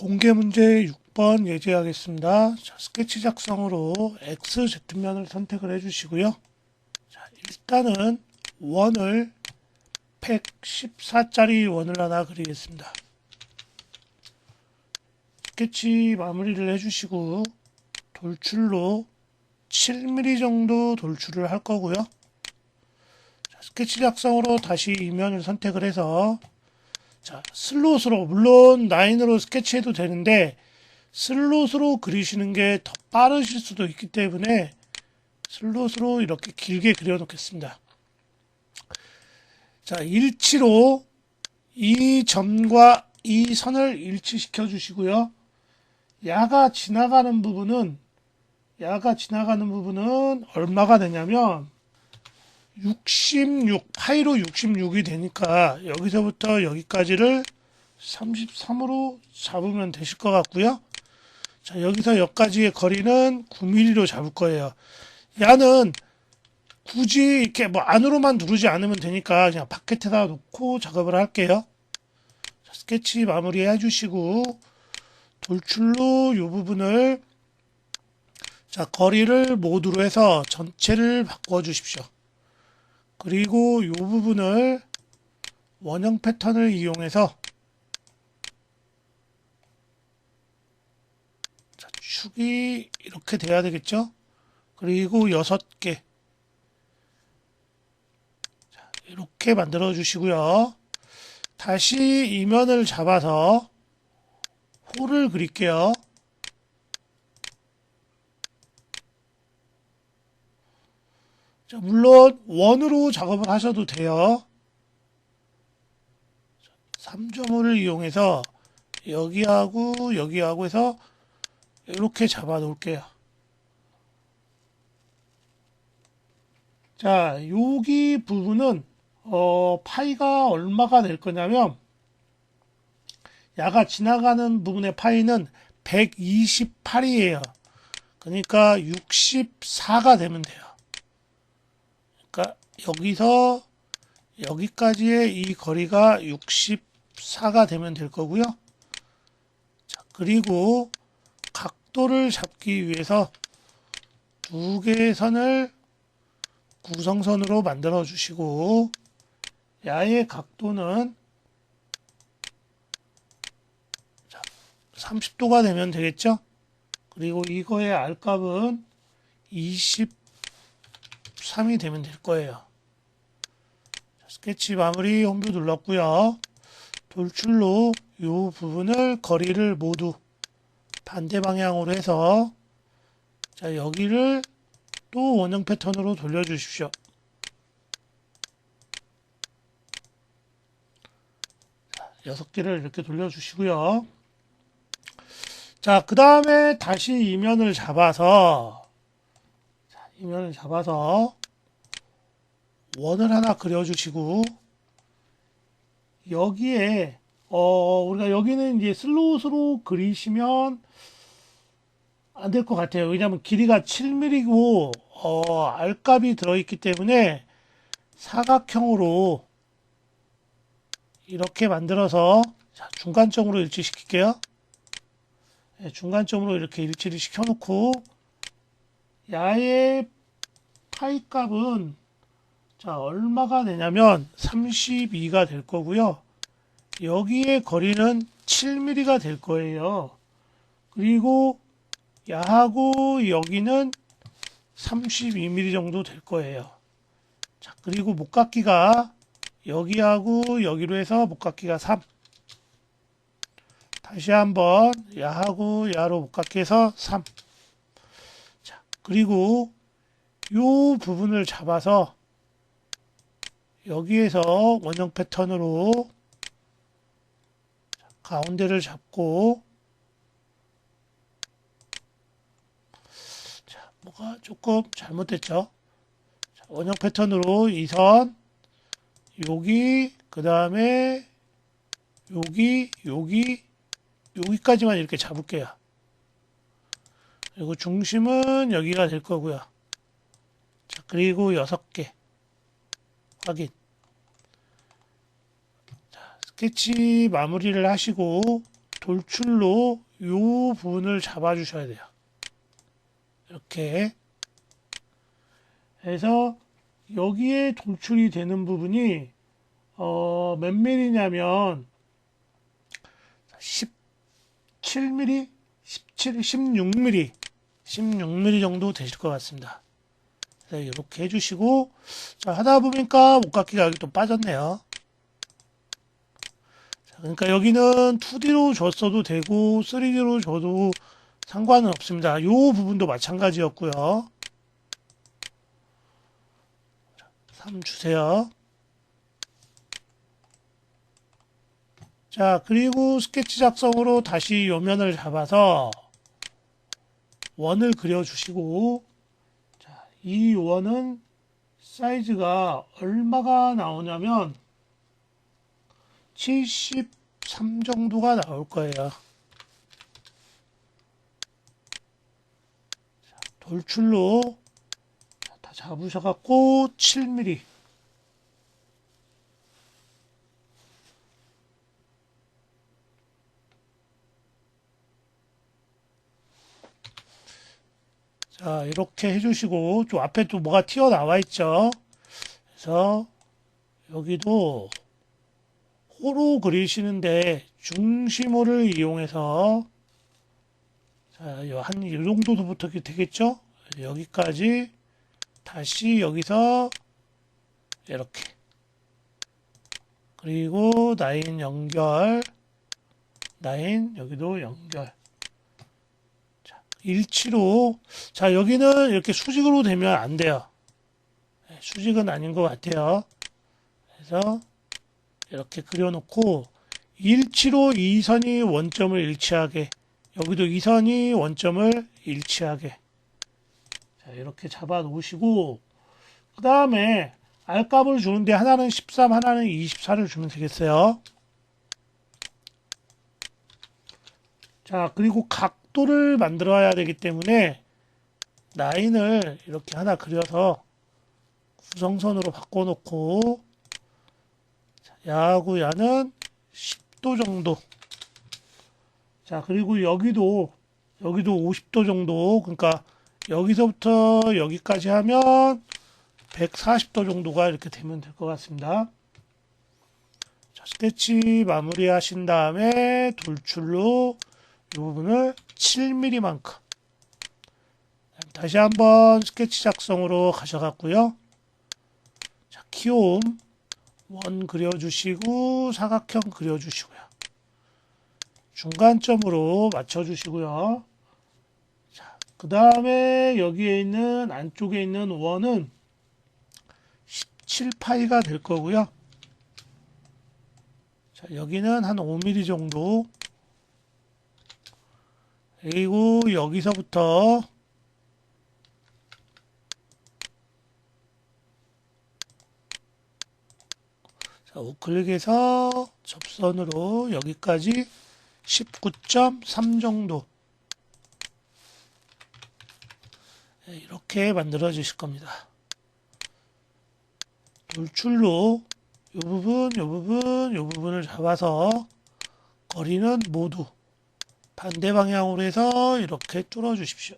공개 문제 6번 예제하겠습니다. 자, 스케치 작성으로 XZ면을 선택을 해주시고요. 자, 일단은 원을 114짜리 원을 하나 그리겠습니다. 스케치 마무리를 해주시고 돌출로 7mm 정도 돌출을 할 거고요. 자, 스케치 작성으로 다시 이면을 선택을 해서 자, 슬롯으로 물론 라인으로 스케치해도 되는데 슬롯으로 그리시는 게 더 빠르실 수도 있기 때문에 슬롯으로 이렇게 길게 그려 놓겠습니다. 자, 일치로 이 점과 이 선을 일치시켜 주시고요. 야가 지나가는 부분은 야가 지나가는 부분은 얼마가 되냐면 66, 파이로 66이 되니까 여기서부터 여기까지를 33으로 잡으면 되실 것 같고요. 자, 여기서 여기까지의 거리는 9mm로 잡을 거예요. 야는 굳이 이렇게 뭐 안으로만 누르지 않으면 되니까 그냥 바켓에다 놓고 작업을 할게요. 자, 스케치 마무리 해주시고 돌출로 이 부분을 자, 거리를 모두로 해서 전체를 바꿔 주십시오. 그리고 이 부분을 원형 패턴을 이용해서 자, 축이 이렇게 돼야 되겠죠? 그리고 여섯 개 자, 이렇게 만들어 주시고요. 다시 이면을 잡아서 홀을 그릴게요. 자, 물론 원으로 작업을 하셔도 돼요. 3점을 이용해서 여기하고 여기하고 해서 이렇게 잡아 놓을게요. 자, 여기 부분은 어, 파이가 얼마가 될 거냐면 야가 지나가는 부분의 파이는 128이에요. 그러니까 64가 되면 돼요. 여기서 여기까지의 이 거리가 64가 되면 될 거고요. 자, 그리고 각도를 잡기 위해서 두 개의 선을 구성선으로 만들어 주시고 야의 각도는 30도가 되면 되겠죠? 그리고 이거의 R값은 23이 되면 될 거예요. 자, 스케치 마무리 홈뷰 눌렀고요. 돌출로 이 부분을 거리를 모두 반대 방향으로 해서 자 여기를 또 원형 패턴으로 돌려주십시오. 자, 여섯 개를 이렇게 돌려주시고요. 자, 그 다음에 다시 이면을 잡아서, 자, 이면을 잡아서, 원을 하나 그려주시고, 여기에, 어, 우리가 여기는 이제 슬롯으로 그리시면 안 될 것 같아요. 왜냐하면 길이가 7mm고, 어, R값이 들어있기 때문에 사각형으로 이렇게 만들어서, 자, 중간점으로 일치시킬게요. 예, 중간점으로 이렇게 일치를 시켜놓고 야의 파이 값은 자 얼마가 되냐면 32가 될 거고요. 여기에 거리는 7mm가 될 거예요. 그리고 야하고 여기는 32mm 정도 될 거예요. 자 그리고 목깎기가 여기하고 여기로 해서 목깎기가 3 다시 한번 야하고 야로 못깎게해서 3. 자, 그리고 요 부분을 잡아서 여기에서 원형 패턴으로 가운데를 잡고 자, 뭐가 조금 잘못됐죠? 자, 원형 패턴으로 이 선 여기 그 다음에 여기 여기 여기까지만 이렇게 잡을게요. 그리고 중심은 여기가 될 거고요. 자, 그리고 여섯 개 확인. 자, 스케치 마무리를 하시고 돌출로 요 부분을 잡아 주셔야 돼요. 이렇게 해서 여기에 돌출이 되는 부분이 어, 몇 mm냐면 17mm, 17, 16mm, 16mm 정도 되실 것 같습니다. 네, 이렇게 해주시고 자, 하다 보니까 목각기가 여기 또 빠졌네요. 자, 그러니까 여기는 2D로 줬어도 되고 3D로 줘도 상관은 없습니다. 이 부분도 마찬가지였고요. 3 주세요. 자, 그리고 스케치 작성으로 다시 요면을 잡아서 원을 그려주시고, 자, 이 원은 사이즈가 얼마가 나오냐면 73 정도가 나올 거예요. 자, 돌출로 자, 다 잡으셔갖고 7mm. 자, 이렇게 해주시고, 또 앞에 또 뭐가 튀어나와 있죠? 그래서, 여기도, 호로 그리시는데, 중심호를 이용해서, 자, 요 한, 이 정도부터 되겠죠? 여기까지, 다시 여기서, 이렇게. 그리고, 라인 연결, 라인, 여기도 연결. 일치로. 자 여기는 이렇게 수직으로 되면 안 돼요. 네, 수직은 아닌 것 같아요. 그래서 이렇게 그려놓고 일치로 이 선이 원점을 일치하게. 여기도 이 선이 원점을 일치하게. 자 이렇게 잡아 놓으시고 그 다음에 알값을 주는데 하나는 13 하나는 24를 주면 되겠어요. 자 그리고 각 각도를 만들어야 되기 때문에 라인을 이렇게 하나 그려서 구성선으로 바꿔놓고 야하고 야는 10도 정도. 자 그리고 여기도 여기도 50도 정도. 그러니까 여기서부터 여기까지 하면 140도 정도가 이렇게 되면 될 것 같습니다. 자, 스케치 마무리 하신 다음에 돌출로 이 부분을 7mm만큼 다시 한번 스케치 작성으로 가셔갔고요. 자, 키움 원 그려주시고 사각형 그려주시고요. 중간점으로 맞춰주시고요. 자, 그 다음에 여기에 있는 안쪽에 있는 원은 17파이가 될 거고요. 자, 여기는 한 5mm 정도 그리고 여기서부터 자, 우클릭해서 접선으로 여기까지 19.3 정도 네, 이렇게 만들어 주실 겁니다. 돌출로 이 부분, 이 부분, 이 부분을 잡아서 거리는 모두 반대 방향으로 해서 이렇게 뚫어 주십시오.